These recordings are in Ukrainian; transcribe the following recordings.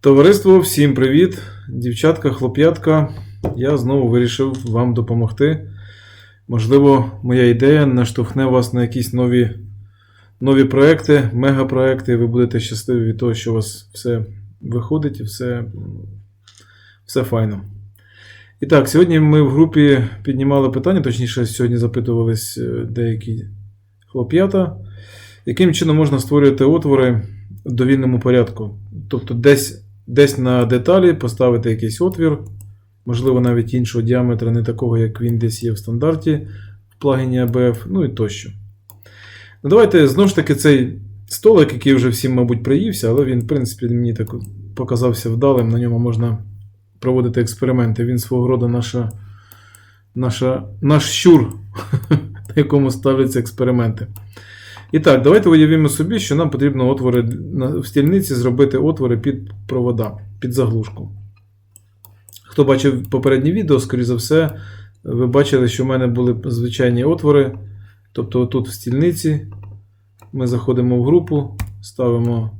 Товариство, всім привіт! Дівчатка, хлоп'ятка. Я знову вирішив вам допомогти. Можливо, моя ідея наштовхне вас на якісь нові, нові проекти, мегапроекти, і ви будете щасливі від того, що у вас все виходить і все, все файно. І так, сьогодні ми в групі піднімали питання, точніше, сьогодні запитувались е, деякі хлоп'ята, яким чином можна створювати отвори в довільному порядку. Тобто десь, десь на деталі поставити якийсь отвір, можливо, навіть іншого діаметра, не такого, як він десь є в стандарті в плагіні ABF, ну і тощо. Ну, давайте знову ж таки цей столик, який вже всім, мабуть, приївся, але він, в принципі, мені так показався вдалим, на ньому можна проводити експерименти. Він свого роду наша, наша, наш щур, на якому ставляться експерименти. І так, давайте уявімо собі, що нам потрібно отвори в стільниці зробити отвори під провода, під заглушку. Хто бачив попереднє відео, скоріш за все, ви бачили, що в мене були звичайні отвори. Тобто, тут в стільниці ми заходимо в групу, ставимо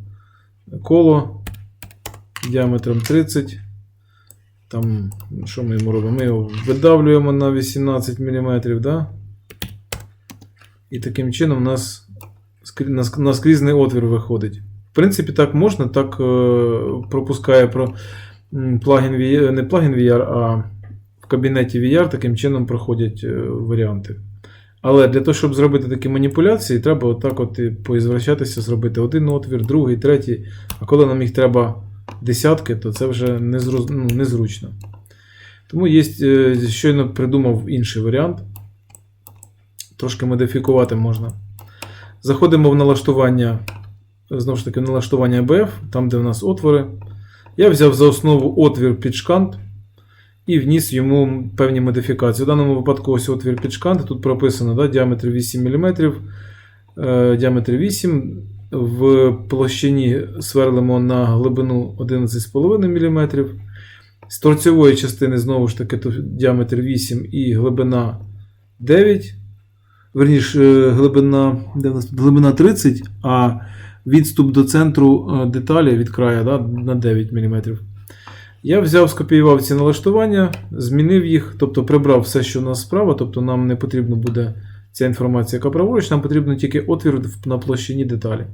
коло діаметром 30. Там, що ми йому робимо? Ми його видавлюємо на 18 мм, да? І таким чином у нас- наскрізний отвір виходить. В принципі, так можна, так е, пропускає про плагін VR, не плагін VR, а в кабінеті VR таким чином проходять е, варіанти. Але для того, щоб зробити такі маніпуляції, треба отак от поізвращатися, зробити один отвір, другий, третій. А коли нам їх треба десятки, то це вже ну, незручно. Тому є, е, щойно придумав інший варіант. Трошки модифікувати можна. Заходимо в налаштування, знову ж таки, налаштування ABF, там, де в нас отвори. Я взяв за основу отвір під шкант і вніс йому певні модифікації. В даному випадку ось отвір під шкант. Тут прописано да, діаметр 8 мм, е, діаметр 8 В площині сверлимо на глибину 11,5 мм. З торцевої частини, знову ж таки, діаметр 8 і глибина 9 верніше, е, глибина, де в нас? глибина 30, а відступ до центру е, деталі від краю да, на 9 мм. Я взяв, скопіював ці налаштування, змінив їх, тобто прибрав все, що у нас справа, тобто нам не потрібно буде ця інформація, яка праворуч, нам потрібно тільки отвір на площині деталі.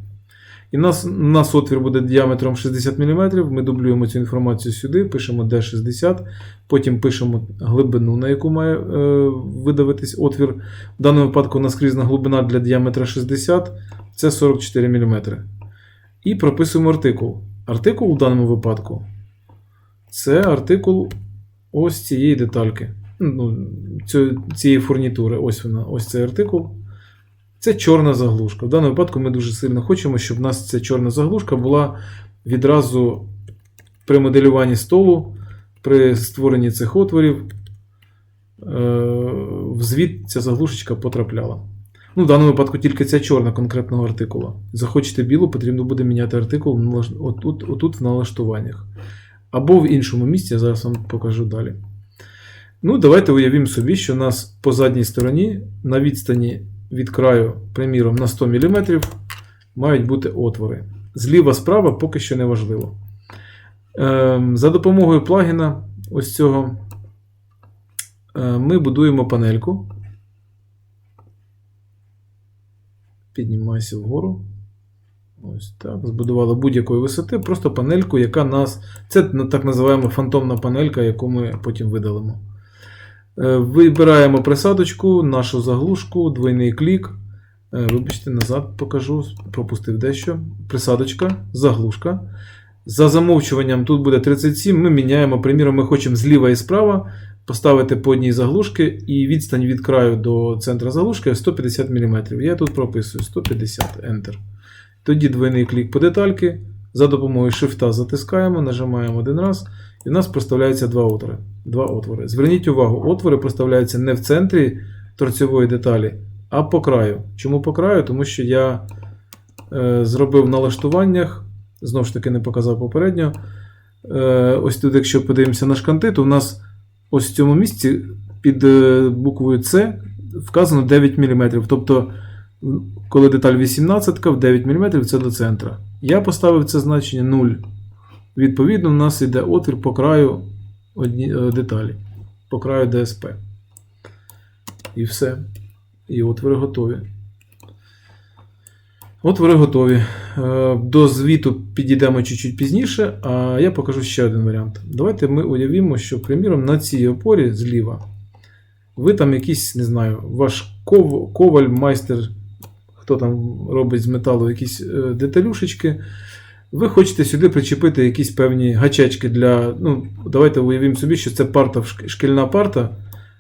І у нас, нас отвір буде діаметром 60 мм. Ми дублюємо цю інформацію сюди, пишемо D60, потім пишемо глибину, на яку має е, видавитись отвір. В даному випадку наскрізна глибина для діаметра 60 це 44 мм. І прописуємо артикул. Артикул в даному випадку це артикул ось цієї детальки. Ну, цієї фурнітури. Ось вона, ось цей артикул. Це чорна заглушка. В даному випадку ми дуже сильно хочемо, щоб в нас ця чорна заглушка була відразу при моделюванні столу, при створенні цих отворів. е, В звіт ця заглушечка потрапляла. Ну, в даному випадку тільки ця чорна конкретного артикула. Захочете білу, потрібно буде міняти артикул отут, отут в налаштуваннях. Або в іншому місці, я зараз вам покажу далі. Ну, давайте уявімо собі, що у нас по задній стороні на відстані від краю, приміром, на 100 мм мають бути отвори. Зліва справа поки що не важливо. Ем, За допомогою плагіна ось цього е, ми будуємо панельку. Піднімайся вгору. Ось так. Збудували будь-якої висоти, просто панельку, яка нас. Це так називаємо фантомна панелька, яку ми потім видалимо. Е, Вибираємо присадочку, нашу заглушку, двойний клік. Е, Вибачте, назад покажу, пропустив дещо. Присадочка, заглушка. За замовчуванням тут буде 37. Ми міняємо, приміром, ми хочемо зліва і справа поставити по одній заглушки, і відстань від краю до центра заглушки 150 мм. Я тут прописую 150 Enter. Тоді двойний клік по детальки. За допомогою Shift затискаємо, нажимаємо один раз, і в нас проставляються два отвори. Два отвори. Зверніть увагу, отвори проставляються не в центрі торцевої деталі, а по краю. Чому по краю? Тому що я е, зробив в налаштуваннях, знову ж таки не показав попередньо. Е, ось тут, якщо подивимося на шканти, то у нас ось в цьому місці під е, буквою С вказано 9 мм. Тобто, коли деталь 18 в 9 мм це до центра. Я поставив це значення 0. Відповідно, у нас йде отвір по краю одні, е, деталі, по краю ДСП. І все. І отвори готові. Отвори готові. Е, До звіту підійдемо чуть-чуть пізніше, а я покажу ще один варіант. Давайте ми уявімо, що, приміром, на цій опорі зліва ви там якийсь, не знаю, ваш ков, коваль, майстер, хто там робить з металу якісь е, деталюшечки. Ви хочете сюди причепити якісь певні гачечки для. Ну, давайте уявімо собі, що це парта, шкільна парта,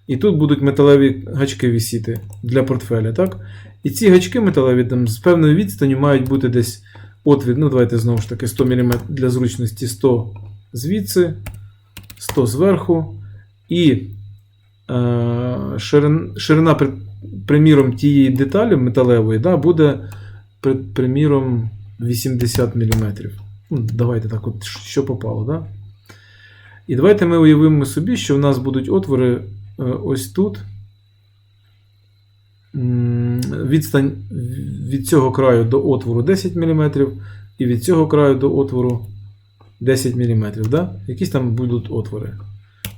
і тут будуть металеві гачки висіти для портфеля, так? І ці гачки металеві там з певною відстанню мають бути десь отвір, ну давайте знову ж таки 100 мм для зручності 100 звідси, 100 зверху. І ширина, при- приміром, тієї деталі металевої да, буде, приміром, 80 мм. Ну, давайте так, от, що попало. Да? І давайте ми уявимо собі, що в нас будуть отвори е, ось тут. Відстань від цього краю до отвору 10 мм, і від цього краю до отвору 10 мм. Да? Якісь там будуть отвори.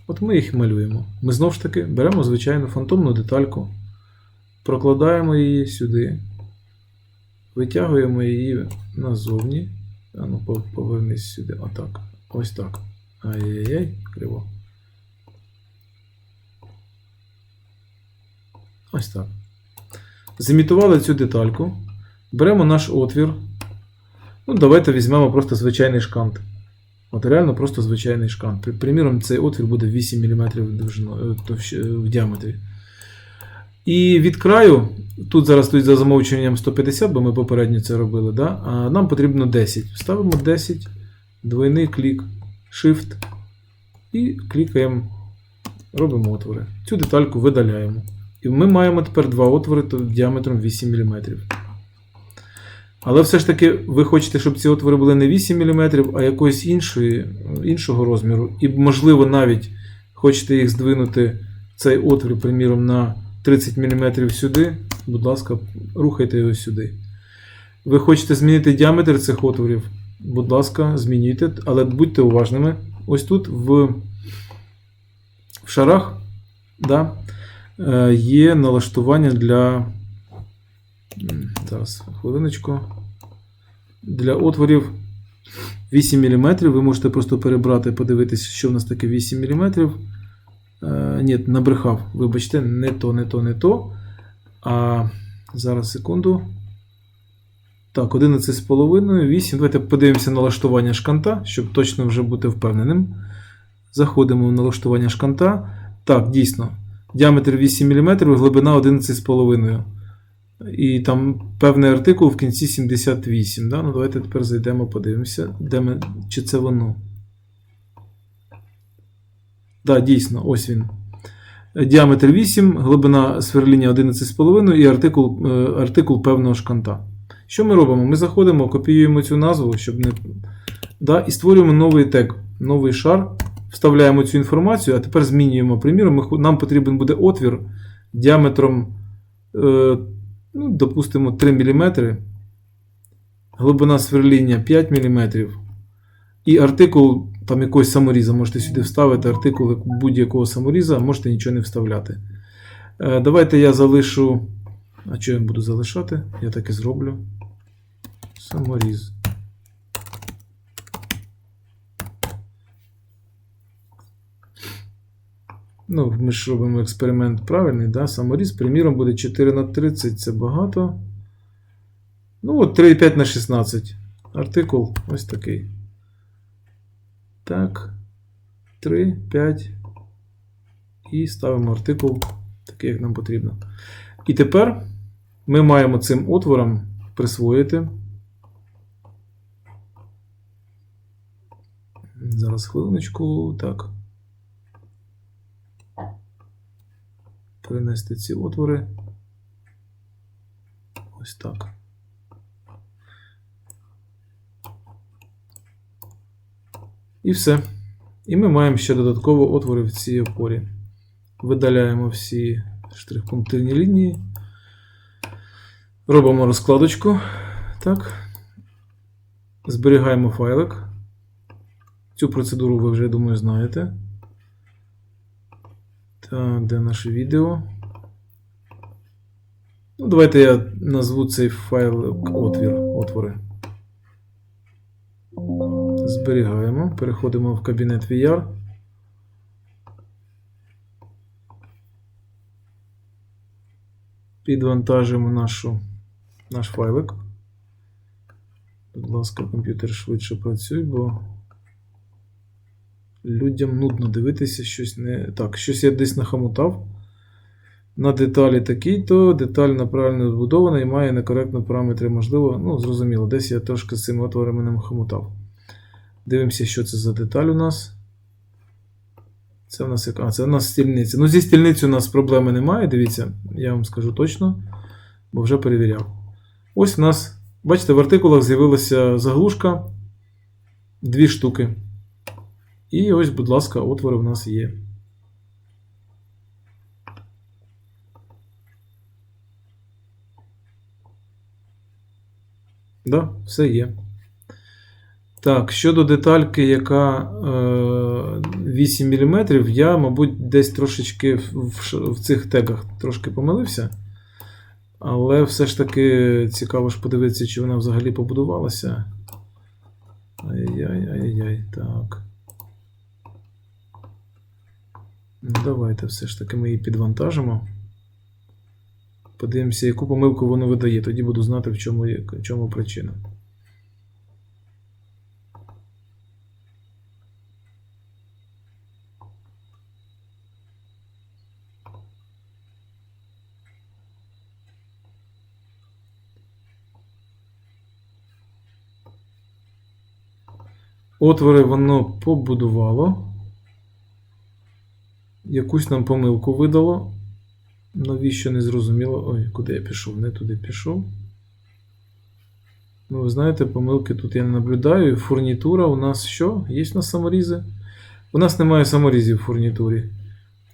От ми їх малюємо. Ми знову ж таки беремо звичайну фантомну детальку, прокладаємо її сюди, витягуємо її назовні. А ну, повернись сюди. Отак. Ось так. Ай-яй-яй, криво. Ось так. Зімітували цю детальку. Беремо наш отвір. Ну, давайте візьмемо просто звичайний шкант. От реально просто звичайний шкант. Приміром, цей отвір буде 8 мм е, е, в діаметрі. І від краю, тут зараз стоїть за замовчуванням 150, бо ми попередньо це робили, да? а нам потрібно 10. Ставимо 10, двойний клік, Shift і клікаємо, робимо отвори. Цю детальку видаляємо. І ми маємо тепер два отвори діаметром 8 мм. Але все ж таки ви хочете, щоб ці отвори були не 8 мм, а якогось іншої, іншого розміру. І, можливо, навіть хочете їх здвинути цей отвір, приміром, на 30 мм сюди. Будь ласка, рухайте його сюди. Ви хочете змінити діаметр цих отворів. Будь ласка, змінюйте, але будьте уважними. Ось тут в, в шарах да, е, є налаштування для. Зараз, хвилиночку. Для отворів 8 мм. Ви можете просто перебрати, подивитися, що в нас таке 8 мм. Е, ні, набрехав. Вибачте, не то, не то, не то. А зараз секунду. Так, 11,5, 8. Давайте подивимося налаштування шканта, щоб точно вже бути впевненим. Заходимо в налаштування шканта. Так, дійсно. Діаметр 8 мм, глибина 11,5. І там певний артикул в кінці 78. Да? Ну, давайте тепер зайдемо, подивимося, де ми, чи це воно. Так, дійсно, ось він. Діаметр 8, глибина сверління 11,5 і артикул, е, артикул певного шканта. Що ми робимо? Ми заходимо, копіюємо цю назву, щоб не. Да, і створюємо новий тег, новий шар, вставляємо цю інформацію, а тепер змінюємо. Приміром, нам потрібен буде отвір діаметром, е, ну, допустимо, 3 мм, глибина сверління 5 мм. І артикул там якогось саморіза. Можете сюди вставити артикул будь-якого саморіза, можете нічого не вставляти. Е, Давайте я залишу. А що я буду залишати? Я так і зроблю. Саморіз. Ну, ми ж робимо експеримент правильний, да? Саморіз, приміром, буде 4 на 30, це багато. Ну, от 3,5 на 16. Артикул ось такий. Так. 3, 5. І ставимо артикул такий, як нам потрібно. І тепер ми маємо цим отвором присвоїти. Зараз хвилиночку. Так. Перенести ці отвори. Ось так. І все. І ми маємо ще додатково отвори в цій опорі. Видаляємо всі штрих-пунктирні лінії. Робимо розкладочку. Так. Зберігаємо файлик. Цю процедуру ви вже, думаю, знаєте. Так, де наше відео? Ну, давайте я назву цей файл отвір, отвори. Зберігаємо. Переходимо в кабінет VR. Підвантажимо нашу, наш файлик. Будь ласка, комп'ютер швидше працюй, бо людям нудно дивитися щось не. Так, щось я десь нахомутав. На деталі такий, то деталь неправильно збудована і має некоректні параметри, можливо. Ну, зрозуміло, десь я трошки з цими отворами нахомутав. Дивимося, що це за деталь у нас. Це в нас яка? Це у нас стільниця. Ну, зі стільницею у нас проблеми немає. Дивіться, я вам скажу точно, бо вже перевіряв. Ось у нас, бачите, в артикулах з'явилася заглушка. Дві штуки. І ось, будь ласка, отвори в нас є. Да, все є. Так, щодо детальки, яка е, 8 мм, я, мабуть, десь трошечки в, цих тегах трошки помилився. Але все ж таки цікаво ж подивитися, чи вона взагалі побудувалася. Ай-яй, ай-яй, так. Ну, давайте все ж таки ми її підвантажимо. Подивимося, яку помилку воно видає, тоді буду знати, в чому, в чому причина. Отвори воно побудувало. Якусь нам помилку видало. Навіщо не зрозуміло. Ой, куди я пішов? Не туди пішов. Ну, ви знаєте, помилки тут я не наблюдаю. Фурнітура у нас що? Є у нас саморізи? У нас немає саморізів в фурнітурі.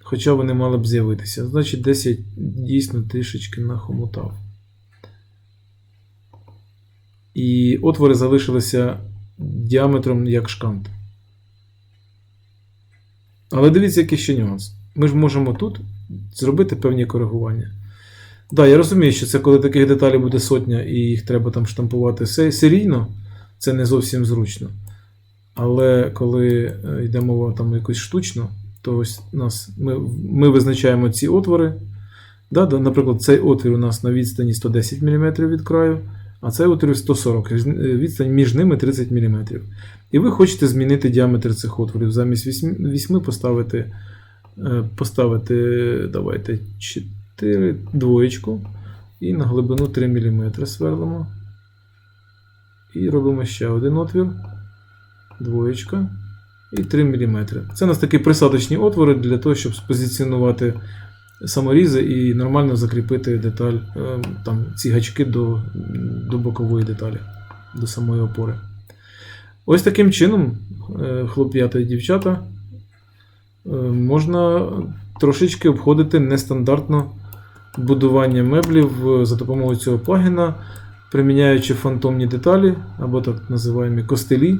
Хоча вони мали б з'явитися. Значить, десь я дійсно трішечки нахомутав. І отвори залишилися діаметром як шкант. Але дивіться, який ще нюанс. Ми ж можемо тут зробити певні коригування. Так, да, я розумію, що це коли таких деталей буде сотня і їх треба там штампувати се- серійно, це не зовсім зручно. Але коли е, йде мова там якось штучно, то ось нас, ми, ми визначаємо ці отвори. Да, да, наприклад, цей отвір у нас на відстані 110 мм від краю, а цей отвір 140 е, Відстань між ними 30 мм. І ви хочете змінити діаметр цих отворів. Замість 8, 8 поставити, е, поставити давайте, 4 двоєчку і на глибину 3 мм сверлимо. І робимо ще один отвір. Двоєчка. І 3 мм. Це у нас такі присадочні отвори для того, щоб спозиціонувати саморізи і нормально закріпити деталь, е, там, ці гачки до, до бокової деталі, до самої опори. Ось таким чином, е, хлоп'ята і дівчата, е, можна трошечки обходити нестандартно будування меблів за допомогою цього плагіна, приміняючи фантомні деталі або так називаємо костелі.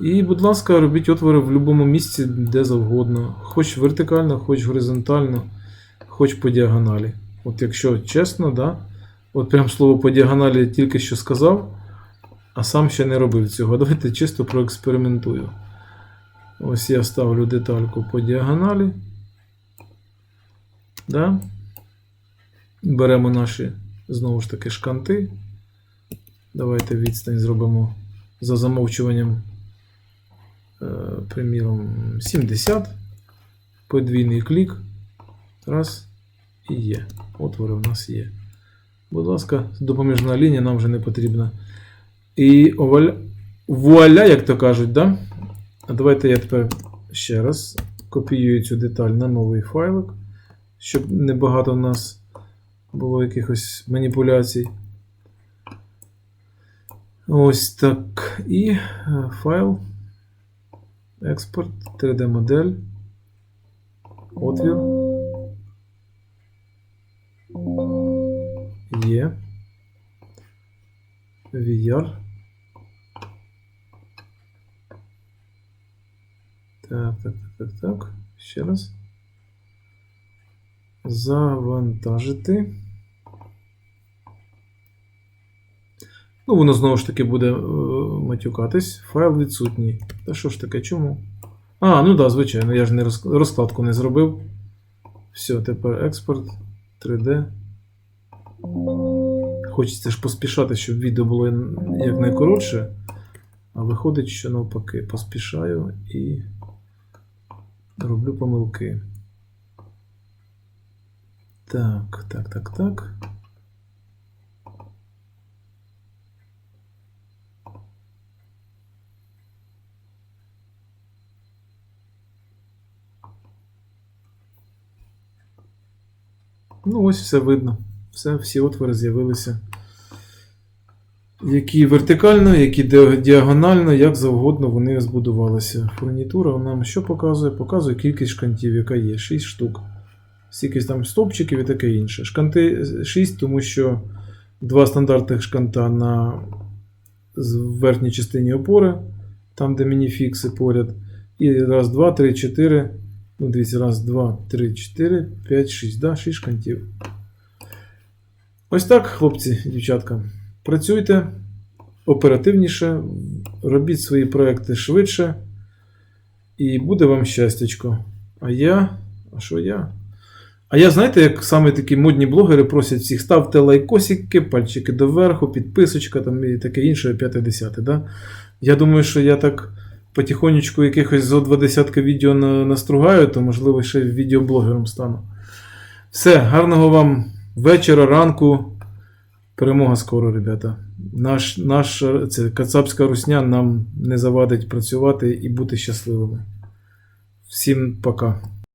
І, будь ласка, робіть отвори в будь-якому місці, де завгодно. Хоч вертикально, хоч горизонтально, хоч по діагоналі. От якщо чесно, да, от прям слово по діагоналі тільки що сказав, а сам ще не робив цього. Давайте чисто проекспериментую. Ось я ставлю детальку по діагоналі. Да? Беремо наші знову ж таки шканти. Давайте відстань зробимо за замовчуванням, е, приміром, 70. Подвійний клік. Раз. І є. Отвори в нас є. Будь ласка, допоміжна лінія нам вже не потрібна. І оваля... вуаля, як то кажуть, да? А давайте я тепер ще раз копіюю цю деталь на новий файлик, щоб небагато в нас було якихось маніпуляцій. Ось так. І е, файл. Експорт, 3D-модель. Отвір. Є. VR. Так, так, так, так, так. Ще раз. Завантажити. Ну, воно знову ж таки буде е, матюкатись. Файл відсутній. Та що ж таке, чому? А, ну так, да, звичайно, я ж не розкладку не зробив. Все, тепер експорт 3D. Хочеться ж поспішати, щоб відео було якнайкоротше. А виходить, що навпаки, поспішаю і роблю помилки. Так, так, так, так. Ну, ось все видно. Все, всі отвори з'явилися. Які вертикально, які діагонально, як завгодно вони збудувалися. Фурнітура нам що показує? Показує кількість шкантів, яка є. 6 штук. Стільки там стовпчиків і таке інше. Шканти 6, тому що два стандартних шканта на верхній частині опори, там, де мініфікси поряд. І раз, два, три, чотири. Ну, дивіться, раз, два, три, чотири, п'ять, шість. Да, шість шкантів. Ось так, хлопці, дівчатка. Працюйте оперативніше, робіть свої проекти швидше, і буде вам щастячко. А я. А що я? А я, знаєте, як саме такі модні блогери просять всіх, ставте лайкосики, пальчики доверху, підписочка там і таке інше, п'яте десяте. Да? Я думаю, що я так потихонечку якихось зо два десятка відео настругаю, то можливо ще відеоблогером стану. Все, гарного вам вечора, ранку. Перемога скоро, ребята. Наш, наш це, Кацапська русня нам не завадить працювати і бути щасливими. Всім пока.